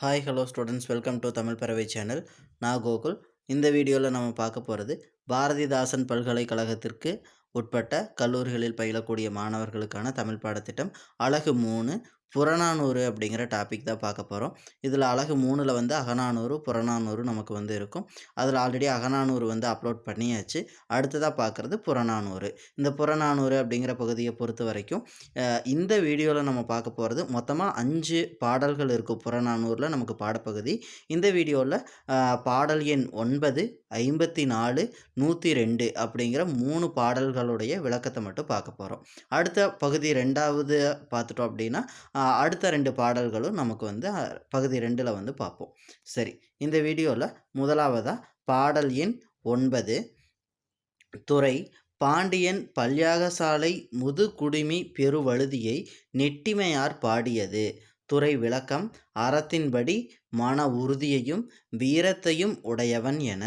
Hi hello students welcome to Tamil பறவை channel நான் கோகுல் இந்த வீடியோவில் நம்ம பார்க்க போகிறது பாரதிதாசன் பல்கலைக்கழகத்திற்கு உட்பட்ட கல்லூரிகளில் பயிலக்கூடிய மாணவர்களுக்கான தமிழ் பாடத்திட்டம். அழகு மூணு புறநானூறு அப்படிங்கிற டாபிக் தான் பார்க்க போகிறோம் இதில் அழகு மூணில் வந்து அகநானூறு புறநானூறு நமக்கு வந்து இருக்கும். அதில் ஆல்ரெடி அகநானூறு வந்து அப்லோட் பண்ணியாச்சு. அடுத்ததாக பார்க்குறது புறநானூறு. இந்த புறநானூறு அப்படிங்கிற பகுதியை பொறுத்த வரைக்கும் இந்த வீடியோவில் நம்ம பார்க்க போகிறது மொத்தமாக அஞ்சு பாடல்கள் இருக்கும் புறநானூரில் நமக்கு பாடப்பகுதி. இந்த வீடியோவில் பாடல் எண் ஒன்பது ஐம்பத்தி நாலு நூற்றி ரெண்டு அப்படிங்கிற மூணு பாடல்களுடைய விளக்கத்தை மட்டும் பார்க்க போகிறோம் அடுத்த பகுதி ரெண்டாவது பார்த்துட்டோம் அப்படின்னா அடுத்த ரெண்டு பாடல்களும் நமக்கு வந்து பகுதி ரெண்டில் வந்து பார்ப்போம். சரி இந்த வீடியோவில் முதலாவதாக பாடல் எண் ஒன்பது துறை பாண்டியன் பல்யாகசாலை முதுகுடுமி பெருவழுதியை நெட்டிமையார் பாடியது. துறை விளக்கம் அறத்தின்படி மன உறுதியையும் வீரத்தையும் உடையவன் என.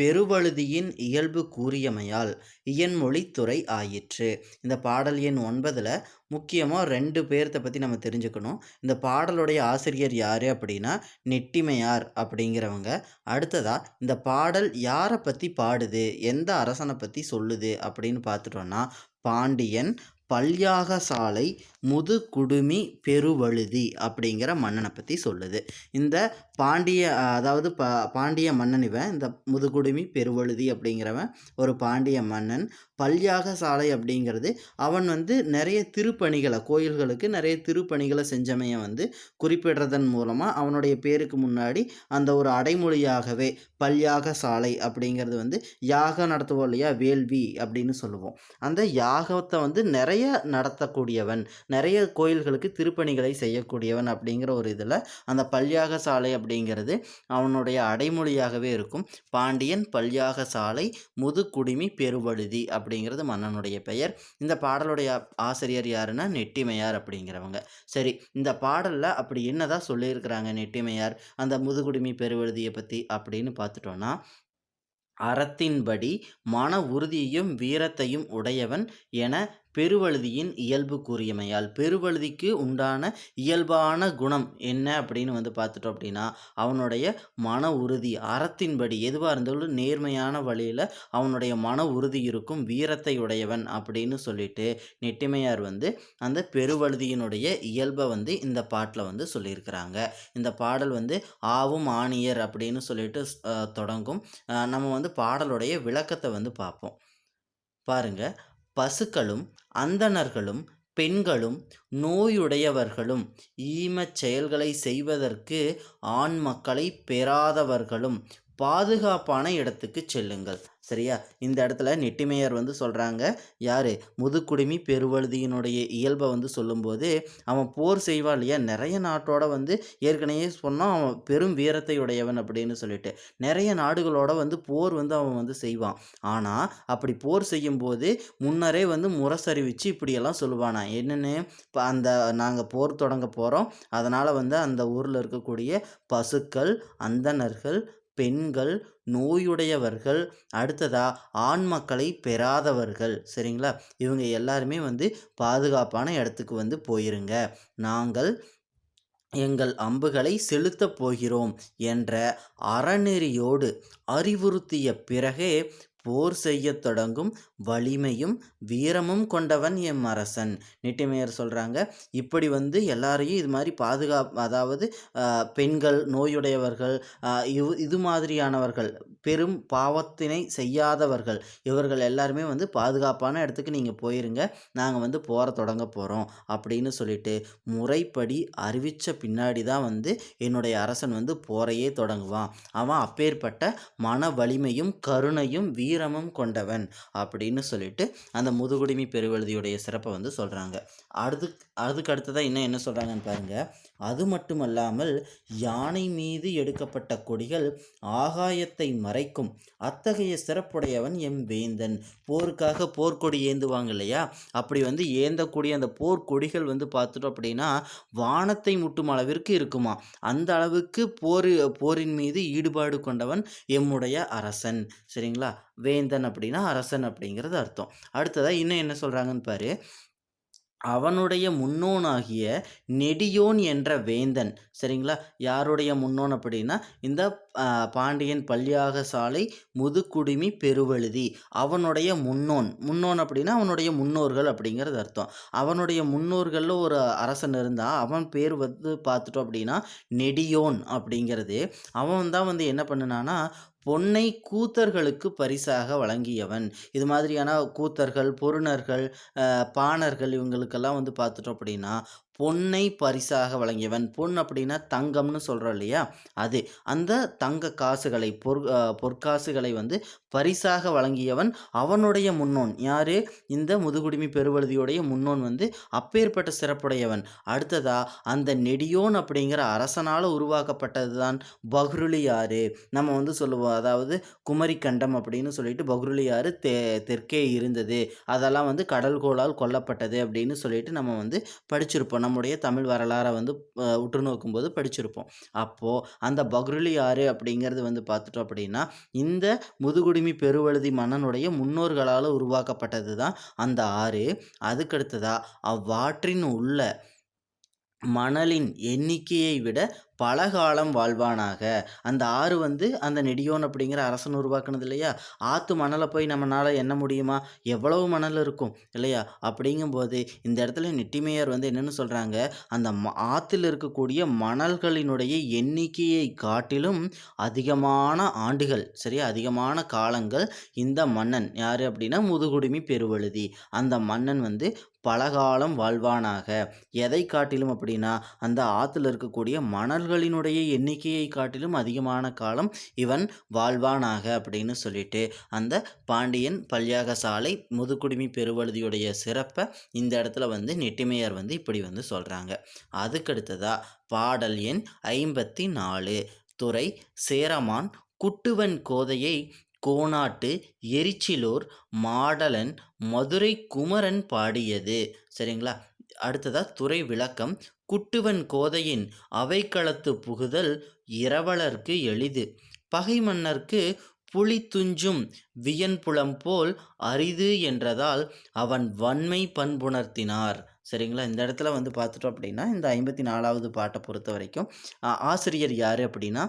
பெருவழுதியின் இயல்பு கூறியமையால் இயன்மொழித்துறை ஆயிற்று. இந்த பாடல் எண் ஒன்பதில் முக்கியமாக ரெண்டு பேர்த்த பற்றி நம்ம தெரிஞ்சுக்கணும். இந்த பாடலுடைய ஆசிரியர் யார் அப்படின்னா நெட்டிமையார் அப்படிங்கிறவங்க. அடுத்ததாக இந்த பாடல் யாரை பற்றி பாடுது? எந்த அரசனை பற்றி சொல்லுது? அப்படின்னு பார்த்துட்டோன்னா பாண்டியன் பல்யாக சாலை முதுகுடுமி பெருவழுதி அப்படிங்கிற மன்னனை பற்றி சொல்லுது. இந்த பாண்டிய அதாவது பா பாண்டிய மன்னன் இவன். இந்த முதுகுடுமி பெருவழுதி அப்படிங்கிறவன் ஒரு பாண்டிய மன்னன். பல்யாக சாலை அப்படிங்கிறது. அவன் வந்து நிறைய திருப்பணிகளை கோயில்களுக்கு நிறைய திருப்பணிகளை செஞ்சமையை வந்து குறிப்பிடுறதன் மூலமாக அவனுடைய பேருக்கு முன்னாடி அந்த ஒரு அடைமொழியாகவே பல்யாக சாலை அப்படிங்கிறது வந்து யாகம் நடத்துவோம் இல்லையா? வேள்வி அப்படின்னு சொல்லுவோம். அந்த யாகத்தை வந்து நிறைய நடத்தக்கூடியவன் நிறைய கோயில்களுக்கு திருப்பணிகளை செய்யக்கூடியவன் அப்படிங்கிற ஒரு இதில் அந்த பல்யாக சாலை அப்படிங்கிறது அவனுடைய அடைமொழியாகவே இருக்கும். பாண்டியன் பல்யாக சாலை முதுகுடுமி பெருவழுதி அப்படிங்கிறது மன்னனுடைய பெயர். இந்த பாடலுடைய ஆசிரியர் யாருன்னா நெட்டிமையார் அப்படிங்கிறவங்க. சரி இந்த பாடலில் அப்படி என்னதான் சொல்லியிருக்கிறாங்க நெட்டிமையார்? அந்த முதுகுடுமி பெருவழுதியை பற்றி அப்படின்னு பார்த்துட்டோன்னா அறத்தின்படி மன உறுதியையும் வீரத்தையும் உடையவன் என பெருவழுதியின் இயல்பு கூறியமையால் பெருவழுதிக்கு உண்டான இயல்பான குணம் என்ன அப்படின்னு வந்து பார்த்துட்டோம் அப்படின்னா அவனுடைய மன உறுதி அறத்தின்படி எதுவாக இருந்தாலும் நேர்மையான வழியில் அவனுடைய மன உறுதி இருக்கும் வீரத்தை உடையவன் அப்படின்னு சொல்லிட்டு நெட்டிமையார் வந்து அந்த பெருவழுதியினுடைய இயல்பை வந்து இந்த பாட்டில் வந்து சொல்லியிருக்கிறாங்க. இந்த பாடல் வந்து ஆவும் ஆணியர் அப்படின்னு சொல்லிட்டு தொடங்கும். நம்ம வந்து பாடலுடைய விளக்கத்தை வந்து பார்ப்போம். பாருங்கள் பசுக்களும் அந்தணர்களும் பெண்களும் நோயுடையவர்களும் ஈமச் செயல்களை செய்வதற்கு ஆண் மக்களை பெறாதவர்களும் பாதுகாப்பான இடத்துக்கு செல்லுங்கள். சரியா? இந்த இடத்துல நெட்டிமையர் வந்து சொல்கிறாங்க யார்? முதுக்குடுமி பெருவழுதியினுடைய இயல்பை வந்து சொல்லும்போது அவன் போர் செய்வான் இல்லையா? நிறைய நாட்டோட வந்து ஏற்கனவே சொன்னான் அவன் பெரும் வீரத்தை உடையவன் அப்படின்னு சொல்லிட்டு நிறைய நாடுகளோட வந்து போர் வந்து அவன் வந்து செய்வான். ஆனால் அப்படி போர் செய்யும்போது முன்னரே வந்து முரசறிவிச்சு இப்படியெல்லாம் சொல்லுவானா? என்னென்னு இப்போ அந்த நாங்கள் போர் தொடங்க போகிறோம் அதனால் வந்து அந்த ஊரில் இருக்கக்கூடிய பசுக்கள் அந்தணர்கள் பெண்கள் நோயுடையவர்கள் அடுத்ததா ஆண் மக்களை பெறாதவர்கள். சரிங்களா? இவங்க எல்லாருமே வந்து பாதுகாப்பான இடத்துக்கு வந்து போயிருங்க. நாங்கள் எங்கள் அம்புகளை செலுத்தப் போகிறோம் என்ற அறநெறியோடு அறிவுறுத்திய பிறகே போர் செய்யத் தொடங்கும் வலிமையும் வீரமும் கொண்டவன் எம் அரசன். நெட்டிமையர் சொல்கிறாங்க இப்படி வந்து எல்லாரையும் இது மாதிரி பாதுகா அதாவது பெண்கள் நோயுடையவர்கள் இவ் இது மாதிரியானவர்கள் பெரும் பாவத்தினை செய்யாதவர்கள் இவர்கள் எல்லாருமே வந்து பாதுகாப்பான இடத்துக்கு நீங்கள் போயிருங்க நாங்கள் வந்து போகிற தொடங்க போகிறோம் அப்படின்னு சொல்லிட்டு முறைப்படி அறிவித்த பின்னாடி தான் வந்து என்னுடைய அரசன் வந்து போரையே தொடங்குவான். அவன் அப்பேற்பட்ட மன வலிமையும் கருணையும் வீரமும் கொண்டவன் அப்படின்னு சொல்லிட்டு அந்த முதுகுடுமி பெருவழுதியுடைய சிறப்பை வந்து சொல்கிறாங்க அடுத்து அதுக்கு அடுத்ததாக இன்னும் என்ன சொல்கிறாங்கன்னு பாருங்க. அது மட்டுமல்லாமல் யானை மீது எடுக்கப்பட்ட கொடிகள் ஆகாயத்தை மறைக்கும். அத்தகைய சிறப்புடையவன் எம் வேந்தன். போருக்காக போர்க்கொடி ஏந்துவாங்க இல்லையா? அப்படி வந்து ஏந்தக்கூடிய அந்த போர்க்கொடிகள் வந்து பார்த்துட்டோம் அப்படின்னா வானத்தை முட்டும் அளவிற்கு இருக்குமா? அந்த அளவுக்கு போர் போரின் மீது ஈடுபாடு கொண்டவன் எம்முடைய அரசன். சரிங்களா? வேந்தன் அப்படின்னா அரசன் அப்படிங்கிறது அர்த்தம். அடுத்ததாக இன்னும் என்ன சொல்கிறாங்கன்னு பாரு. அவனுடைய முன்னோனாகிய நெடியோன் என்ற வேந்தன். சரிங்களா? யாருடைய முன்னோன் அப்படின்னா இந்த பாண்டியன் பல்யாக சாலை முதுகுடுமி பெருவழுதி. அவனுடைய முன்னோன். முன்னோன் அப்படின்னா அவனுடைய முன்னோர்கள் அப்படிங்கிறது அர்த்தம். அவனுடைய முன்னோர்களில் ஒரு அரசன் இருந்தால் அவன் பேர் வந்து பார்த்துட்டோம் அப்படின்னா நெடியோன் அப்படிங்கிறது. அவன் தான் வந்து என்ன பண்ணுனானா பொன்னை கூத்தர்களுக்கு பரிசாக வழங்கியவன். இது மாதிரியான கூத்தர்கள் பொருணர்கள் பாணர்கள் இவங்களுக்கெல்லாம் வந்து பார்த்துட்டோம் அப்படின்னா பொன்னை பரிசாக வழங்கியவன். பொன் அப்படின்னா தங்கம்னு சொல்கிறோம் இல்லையா? அது. அந்த தங்க காசுகளை பொற் பொற்காசுகளை வந்து பரிசாக வழங்கியவன் அவனுடைய முன்னோன். யார்? இந்த முதுகுடுமி பெருவழுதியுடைய முன்னோன் வந்து அப்பேற்பட்ட சிறப்புடையவன். அடுத்ததா அந்த நெடியோன் அப்படிங்கிற அரசனால் உருவாக்கப்பட்டது தான் பஹ்ருலியாறு நம்ம வந்து சொல்லுவோம். அதாவது குமரிக்கண்டம் அப்படின்னு சொல்லிட்டு பஹ்ருலியாறு தெ தெற்கே இருந்தது. அதெல்லாம் வந்து கடல்கோளால் கொல்லப்பட்டது அப்படின்னு சொல்லிட்டு நம்ம வந்து படிச்சிருப்போம். நம்முடைய தமிழ் வரலாறை வந்து உற்று நோக்கும்போது படிச்சிருப்போம். அப்போது அந்த பக்ருலி ஆறு அப்படிங்கிறது வந்து பார்த்துட்டோம் அப்படின்னா இந்த முதுகுடுமி பெருவழுதி மன்னனுடைய முன்னோர்களால் உருவாக்கப்பட்டது தான் அந்த ஆறு. அதுக்கடுத்ததாக அவ்வாற்றின் உள்ள மணலின் எண்ணிக்கையை விட பல காலம் வாழ்வானாக. அந்த ஆறு வந்து அந்த நெடியோன் அப்படிங்கிற அரசன் உருவாக்குனது இல்லையா? ஆற்று மணலை போய் நம்மளால் எண்ண முடியுமா? எவ்வளவு மணல் இருக்கும் இல்லையா? அப்படிங்கும்போது இந்த இடத்துல நெட்டிமையார் வந்து என்னென்னு சொல்கிறாங்க அந்த ம ஆற்றுல இருக்கக்கூடிய மணல்களினுடைய எண்ணிக்கையை காட்டிலும் அதிகமான ஆண்டுகள் சரியா? அதிகமான காலங்கள் இந்த மன்னன். யார் அப்படின்னா? முதுகுடுமி பெருவழுதி. அந்த மன்னன் வந்து பலகாலம் வாழ்வானாக. எதை காட்டிலும் அப்படின்னா அந்த ஆற்றுல இருக்கக்கூடிய மணல்களினுடைய எண்ணிக்கையை காட்டிலும் அதிகமான காலம் இவன் வாழ்வானாக அப்படின்னு சொல்லிட்டு அந்த பாண்டியன் பல்யாக சாலை முதுகுடுமி பெருவழுதியுடைய சிறப்பை இந்த இடத்துல வந்து நெட்டிமையார் வந்து இப்படி வந்து சொல்கிறாங்க அதுக்கடுத்ததாக பாடல் எண் ஐம்பத்தி நாலு துறை சேரமான் குட்டுவன் கோதையை கோனாட்டு எரிச்சிலோர் மாடலன் மதுரை குமரன் பாடியது. சரிங்களா? அடுத்ததாக துறை விளக்கம் குட்டுவன் கோதையின் அவைக்களத்து புகுதல் இரவலர்க்கு எளிது. பகை மன்னர்க்கு புலி துஞ்சும் வியன்புலம் போல் அரிது என்றதால் அவன் வன்மை பண்புணர்த்தினார். சரிங்களா? இந்த இடத்துல வந்து பார்த்துட்டோம் அப்படின்னா இந்த ஐம்பத்தி நாலாவது பாட்டை பொறுத்த வரைக்கும் ஆசிரியர் யார் அப்படின்னா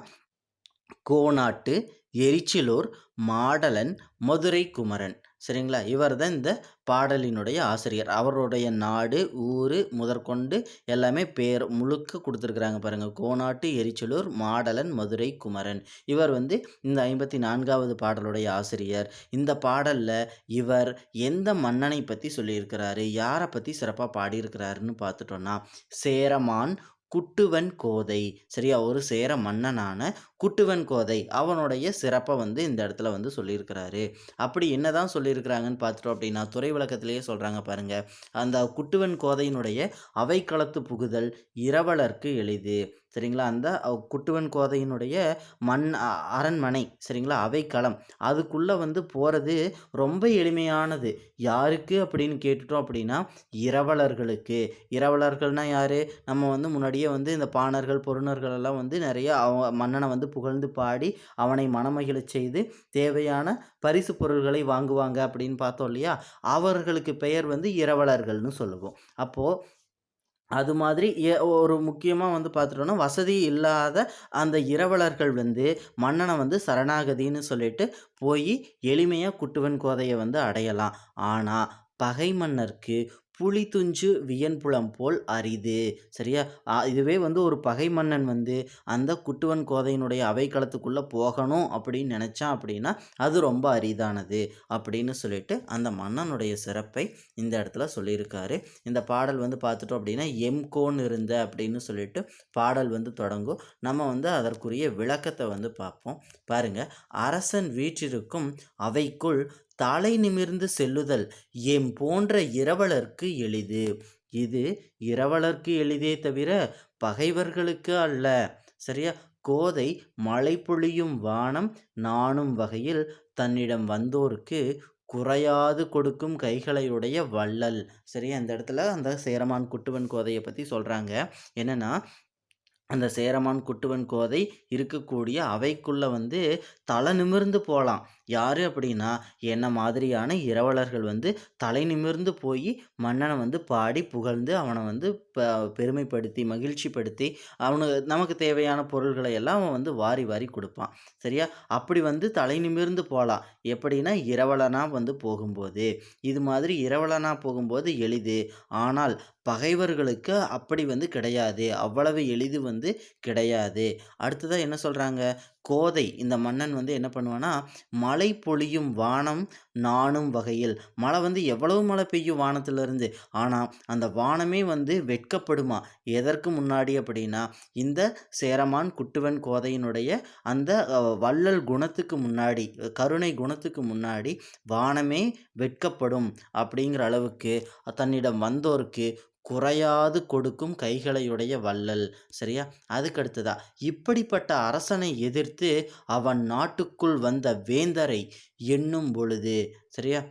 கோனாட்டு எரிச்சிலூர் மாடலன் மதுரை குமரன். சரிங்களா? இவர் தான் இந்த பாடலினுடைய ஆசிரியர். அவருடைய நாடு ஊர் முதற்கொண்டு எல்லாமே பேர் முழுக்க கொடுத்துருக்குறாங்க பாருங்கள் கோனாட்டு எரிச்சலூர் மாடலன் மதுரை குமரன். இவர் வந்து இந்த ஐம்பத்தி நான்காவது பாடலுடைய ஆசிரியர். இந்த பாடலில் இவர் எந்த மன்னனை பற்றி சொல்லியிருக்கிறாரு? யாரை பற்றி சிறப்பாக பாடியிருக்கிறாருன்னு பார்த்துட்டோன்னா சேரமான் குட்டுவன் கோதை. சரியா? ஒரு சேர மன்னனான குட்டுவன் கோதை. அவனுடைய சிறப்பை வந்து இந்த இடத்துல வந்து சொல்லியிருக்கிறாரு. அப்படி என்னதான் சொல்லியிருக்கிறாங்கன்னு பார்த்துட்டோம் அப்படின்னா துறை விளக்கத்திலேயே சொல்கிறாங்க பாருங்கள் அந்த குட்டுவன் கோதையினுடைய அவைக்களத்து புகுதல் இரவலர்க்கு எளிது. சரிங்களா? அந்த குட்டுவன் கோதையினுடைய மண் அ- அரண்மனை சரிங்களா? அவைக்களம். அதுக்குள்ளே வந்து போகிறது ரொம்ப எளிமையானது. யாருக்கு அப்படின்னு கேட்டுட்டோம் அப்படின்னா இரவலர்களுக்கு. இரவலர்கள்னா யார்? நம்ம வந்து முன்னாடியே வந்து இந்த பாணர்கள் பொருணர்கள் எல்லாம் வந்து நிறைய அவ மன்னனை வந்து புகழ்ந்து பாடி அவனை மனமகிழ செய்து தேவையான பரிசு பொருள்களை வாங்குவாங்க அப்படின்னு பார்த்தோம் இல்லையா? அவர்களுக்கு பெயர் வந்து இரவலர்கள்னு சொல்லுவோம். அப்போது அது மாதிரி ஏ ஒரு முக்கியமாக வந்து பார்த்துட்டோன்னா வசதி இல்லாத அந்த இரவலர்கள் வந்து மன்னனை வந்து சரணாகதின்னு சொல்லிட்டு போய் எளிமையாக குட்டுவன் கோதையை வந்து அடையலாம். ஆனால் பகை மன்னர்க்கு புலி துஞ்சு வியன்புலம் போல் அரிது. சரியா? இதுவே வந்து ஒரு பகை மன்னன் வந்து அந்த குட்டுவன் கோதையினுடைய அவைக்களத்துக்குள்ளே போகணும் அப்படின்னு நினச்சான் அப்படின்னா அது ரொம்ப அரிதானது அப்படின்னு சொல்லிட்டு அந்த மன்னனுடைய சிறப்பை இந்த இடத்துல சொல்லியிருக்காரு. இந்த பாடல் வந்து பார்த்துட்டோம் அப்படின்னா எம்கோன் இருந்த அப்படின்னு சொல்லிட்டு பாடல் வந்து தொடங்கும். நம்ம வந்து அதற்குரிய விளக்கத்தை வந்து பார்ப்போம். பாருங்க அரசன் வீற்றிருக்கும் அவைக்குள் தலை நிமிர்ந்து செல்லுதல் எம் போன்ற இரவலர்க்கு எளிது. இது இரவலர்க்கு எளிதே தவிர பகைவர்களுக்கு அல்ல. சரியா? கோதை மழை பொழியும் வானம் நாணும் வகையில் தன்னிடம் வந்தோருக்கு குறையாது கொடுக்கும் கைகளையுடைய வள்ளல். சரியா? இந்த இடத்துல அந்த சேரமான் குட்டுவன் கோதையை பற்றி சொல்கிறாங்க என்னென்னா அந்த சேரமான் குட்டுவன் கோதை இருக்கக்கூடிய அவைக்குள்ளே வந்து தலை நிமிர்ந்து போகலாம் யார் அப்படின்னா என்ன மாதிரியான இரவலர்கள் வந்து தலை நிமிர்ந்து போய் மன்னனை வந்து பாடி புகழ்ந்து அவனை வந்து ப பெருமைப்படுத்தி மகிழ்ச்சிப்படுத்தி அவனுக்கு நமக்கு தேவையான பொருள்களை எல்லாம் அவன் வந்து வாரி வாரி கொடுப்பான். சரியா? அப்படி வந்து தலை நிமிர்ந்து போகலாம் எப்படின்னா இரவலனாக வந்து போகும்போது. இது மாதிரி இரவலனாக போகும்போது எளிது. ஆனால் பகைவர்களுக்கு அப்படி வந்து கிடையாது. அவ்வளவு எளிது வந்து கிடையாது. அடுத்ததாக என்ன சொல்கிறாங்க கோதை. இந்த மன்னன் வந்து என்ன பண்ணுவான்னா மழை பொழியும் வானம் நானும் வகையில். மழை வந்து எவ்வளவு மழை பெய்யும் வானத்திலிருந்து? ஆனால் அந்த வானமே வந்து வெட்கப்படுமா? எதற்கு முன்னாடி அப்படின்னா இந்த சேரமான் குட்டுவன் கோதையினுடைய அந்த வள்ளல் குணத்துக்கு முன்னாடி கருணை குணத்துக்கு முன்னாடி வானமே வெட்கப்படும் அப்படிங்கிற அளவுக்கு தன்னிடம் வந்தோருக்கு குறையாது கொடுக்கும் கைகளையுடைய வள்ளல். சரியா? அதுக்கடுத்ததா இப்படிப்பட்ட அரசனை எதிர்த்து அவன் நாட்டுக்குள் வந்த வேந்தரை எண்ணும் பொழுது சரியா?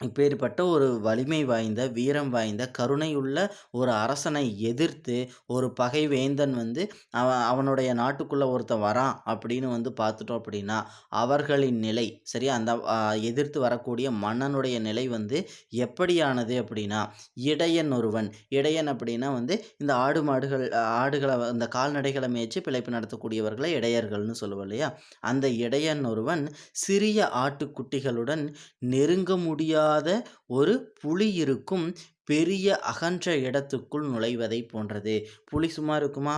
இப்பேற்பட்ட ஒரு வலிமை வாய்ந்த வீரம் வாய்ந்த கருணையுள்ள ஒரு அரசனை எதிர்த்து ஒரு பகை வேந்தன் வந்து அவன் அவனுடைய நாட்டுக்குள்ளே ஒருத்தன் வரான் அப்படின்னு வந்து பார்த்துட்டோம் அப்படின்னா அவர்களின் நிலை சரி அந்த எதிர்த்து வரக்கூடிய மன்னனுடைய நிலை வந்து எப்படியானது அப்படின்னா இடையன் ஒருவன். இடையன் அப்படின்னா வந்து இந்த ஆடு மாடுகள் ஆடுகளை இந்த கால்நடைகளை மேய்ச்சி பிழைப்பு நடத்தக்கூடியவர்களை இடையர்கள்னு சொல்லுவோம் இல்லையா? அந்த இடையன் ஒருவன் சிறிய ஆட்டுக்குட்டிகளுடன் நெருங்க முடியாத இல்லாத ஒரு புலி இருக்கும். பெரிய அகன்ற இடத்துக்குள் நுழைவதை போன்றது. புலி சும்மா இருக்குமா?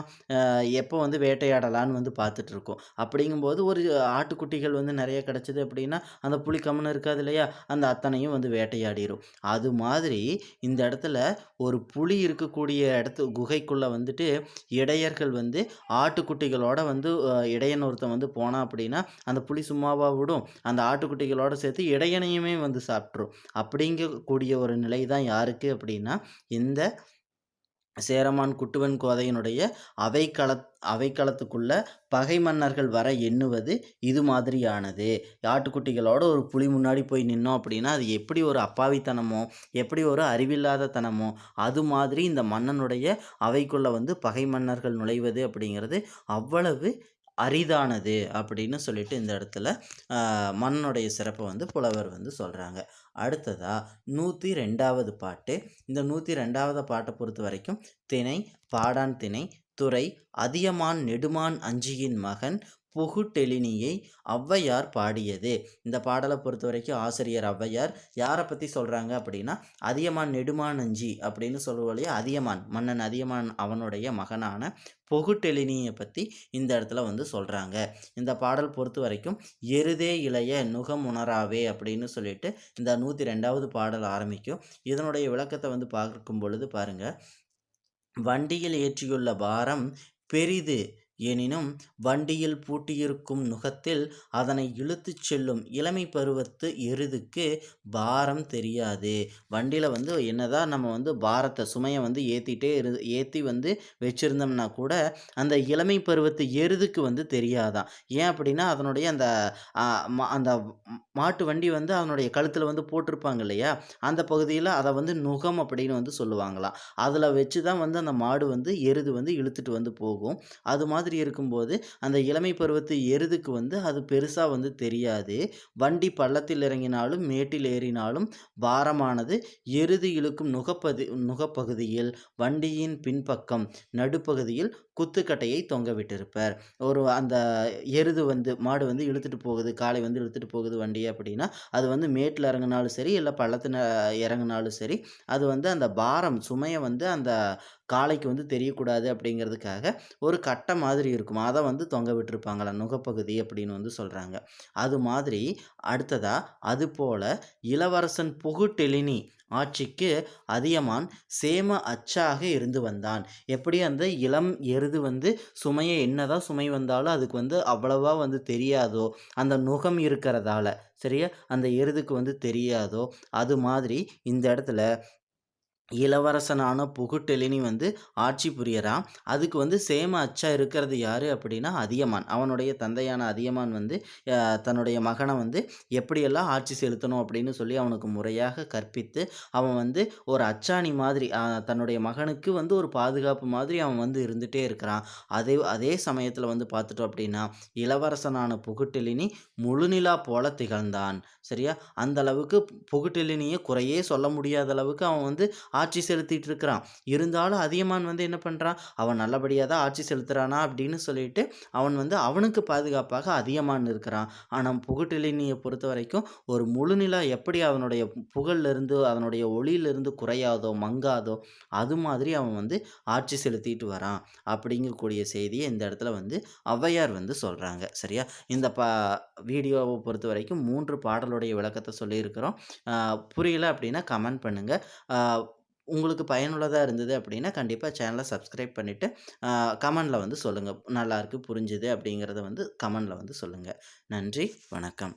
எப்போ வந்து வேட்டையாடலான்னு வந்து பார்த்துட்ருக்கோம். அப்படிங்கும்போது ஒரு ஆட்டுக்குட்டிகள் வந்து நிறைய கிடச்சிது அப்படின்னா அந்த புலி கம்முன்னு இருக்காது இல்லையா? அந்த அத்தனையும் வந்து வேட்டையாடிடும் அது மாதிரி இந்த இடத்துல ஒரு புலி இருக்கக்கூடிய இடத்து குகைக்குள்ளே வந்துட்டு இடையர்கள் வந்து ஆட்டுக்குட்டிகளோட வந்து இடையன் ஒருத்தன் வந்து போனான் அப்படின்னா அந்த புலி சும்மாவாக விடும். அந்த ஆட்டுக்குட்டிகளோட சேர்த்து இடையனையுமே வந்து சாப்பிட்ரும். அப்படிங்கக்கூடிய ஒரு நிலை தான் யாருக்கு அப்படின்னா இந்த சேரமான் குட்டுவன் கோதையினுடைய அவைக்கள அவைக்களத்துக்குள்ள பகை மன்னர்கள் வர எண்ணுவது இது மாதிரியானது. ஆட்டுக்குட்டிகளோட ஒரு புலி முன்னாடி போய் நின்னோம் அப்படின்னா அது எப்படி ஒரு அப்பாவித்தனமோ எப்படி ஒரு அறிவில்லாத தனமோ அது மாதிரி இந்த மன்னனுடைய அவைக்குள்ளே வந்து பகை மன்னர்கள் நுழைவது அப்படிங்கிறது அவ்வளவு அரிதானது அப்படின்னு சொல்லிட்டு இந்த இடத்துல மன்னனுடைய சிறப்பை வந்து புலவர் வந்து சொல்கிறாங்க அடுத்ததாக நூற்றி ரெண்டாவது பாட்டு. இந்த நூற்றி ரெண்டாவது பாட்டை பொறுத்த வரைக்கும் திணை பாடான் திணை துறை அதியமான் நெடுமான் அஞ்சியின் மகன் புகுட்டெளினியை ஔவையார் பாடியது. இந்த பாடலை பொறுத்த வரைக்கும் ஆசிரியர் ஔவையார். யாரை பற்றி சொல்கிறாங்க அப்படின்னா அதியமான் நெடுமானஞ்சி அப்படின்னு சொல்லுவோம் அதியமான் மன்னன் அதியமான் அவனுடைய மகனான பொகுட்டெளினியை பற்றி இந்த இடத்துல வந்து சொல்கிறாங்க இந்த பாடல் பொறுத்த வரைக்கும் எருதே இளைய நுகமுணராவே அப்படின்னு சொல்லிட்டு இந்த நூற்றி ரெண்டாவது பாடல் ஆரம்பிக்கும். இதனுடைய விளக்கத்தை வந்து பார்க்கும் பொழுது பாருங்கள் வண்டியில் ஏற்றியுள்ள பாரம் பெரிது எனினும் வண்டியில் பூட்டியிருக்கும் நுகத்தில் அதனை இழுத்துச் செல்லும் இளமை பருவத்து எருதுக்கு பாரம் தெரியாது. வண்டியில் வந்து என்னதான் நம்ம வந்து பாரத்தை சுமையை வந்து ஏற்றிட்டே இரு ஏற்றி வந்து வச்சுருந்தோம்னா கூட அந்த இளமை பருவத்து எருதுக்கு வந்து தெரியாதான். ஏன் அப்படின்னா அதனுடைய அந்த அந்த மாட்டு வண்டி வந்து அதனுடைய கழுத்தில் வந்து போட்டிருப்பாங்க இல்லையா? அந்த பகுதியில் அதை வந்து நுகம் அப்படின்னு வந்து சொல்லுவாங்களாம். அதில் வச்சு தான் வந்து அந்த மாடு வந்து எருது வந்து இழுத்துட்டு வந்து போகும். அது மாதிரி மாதிரி இருக்கும்போது அந்த இளமை பருவத்து எருதுக்கு வந்து அது பெருசாக வந்து தெரியாது. வண்டி பள்ளத்தில் இறங்கினாலும் மேட்டில் ஏறினாலும் பாரமானது எருது இழுக்கும் நுகப்பதி நுகப்பகுதியில் வண்டியின் பின்பக்கம் நடுப்பகுதியில் குத்துக்கட்டையை தொங்க விட்டிருப்பார். ஒரு அந்த எருது வந்து மாடு வந்து இழுத்துட்டு போகுது காலை வந்து இழுத்துட்டு போகுது வண்டி அப்படின்னா அது வந்து மேட்டில் இறங்கினாலும் சரி இல்லை பள்ளத்தில் இறங்கினாலும் சரி அது வந்து அந்த பாரம் சுமையை வந்து அந்த காளைக்கு வந்து தெரியக்கூடாது அப்படிங்கிறதுக்காக ஒரு கட்டை மாதிரி இருக்கும். அதை வந்து தொங்க விட்டுருப்பாங்களா? நுகப்பகுதி அப்படின்னு வந்து சொல்கிறாங்க அது மாதிரி அடுத்ததாக அது போல் இளவரசன் புகுட்டெலினி ஆட்சிக்கு அதியமான் சேம அச்சாக இருந்து வந்தான். எப்படி அந்த இளம் எருது வந்து சுமையை என்னதான் சுமை வந்தாலும் அதுக்கு வந்து அவ்வளவா வந்து தெரியாதோ அந்த நுகம் இருக்கிறதால சரியா? அந்த எருதுக்கு வந்து தெரியாதோ அது மாதிரி இந்த இடத்துல இளவரசனான புகுட்டெலினி வந்து ஆட்சி புரியறான். அதுக்கு வந்து சேம அச்சா இருக்கிறது யாரு அப்படின்னா அதியமான். அவனுடைய தந்தையான அதியமான் வந்து தன்னுடைய மகனை வந்து எப்படியெல்லாம் ஆட்சி செலுத்தணும் அப்படின்னு சொல்லி அவனுக்கு முறையாக கற்பித்து, அவன் வந்து ஒரு அச்சாணி மாதிரி தன்னுடைய மகனுக்கு வந்து ஒரு பாதுகாப்பு மாதிரி அவன் வந்து இருந்துகிட்டே இருக்கிறான். அதே அதே சமயத்தில் வந்து பார்த்துட்டோம் அப்படின்னா, இளவரசனான புகுட்டெலினி முழுநிலா போல திகழ்ந்தான். சரியா? அந்த அளவுக்கு புகுட்டெலினியை குறையே சொல்ல முடியாத அளவுக்கு அவன் வந்து ஆட்சி செலுத்திட்டு இருக்கிறான். இருந்தாலும் அதியமான் வந்து என்ன பண்ணுறான் அவன் நல்லபடியாக தான் ஆட்சி செலுத்துறானா அப்படின்னு சொல்லிட்டு, அவன் வந்து அவனுக்கு பாதுகாப்பாக அதியமான் இருக்கிறான். ஆனால் ஆனா பொறுத்த வரைக்கும் ஒரு முழுநிலா எப்படி அவனுடைய புகழ்லிருந்து, அதனுடைய ஒளியிலிருந்து குறையாதோ, மங்காதோ, அது மாதிரி அவன் வந்து ஆட்சி செலுத்திட்டு வரான். அப்படிங்கக்கூடிய செய்தியை இந்த இடத்துல வந்து ஔவையார் வந்து சொல்கிறாங்க சரியா? இந்த ப வீடியோவ பொறுத்தவரைக்கும் 3 பாடலுடைய விளக்கத்தை சொல்லியிருக்கிறோம். புரியல அப்படின்னா கமெண்ட் பண்ணுங்கள் உங்களுக்கு பயனுள்ளதாக இருந்தது அப்படின்னா, கண்டிப்பாக சேனலை சப்ஸ்கிரைப் பண்ணிவிட்டு கமெண்டில் வந்து சொல்லுங்கள் நல்லாயிருக்கு புரிஞ்சுது அப்படிங்கிறத வந்து கமெண்டில் வந்து சொல்லுங்கள் நன்றி, வணக்கம்.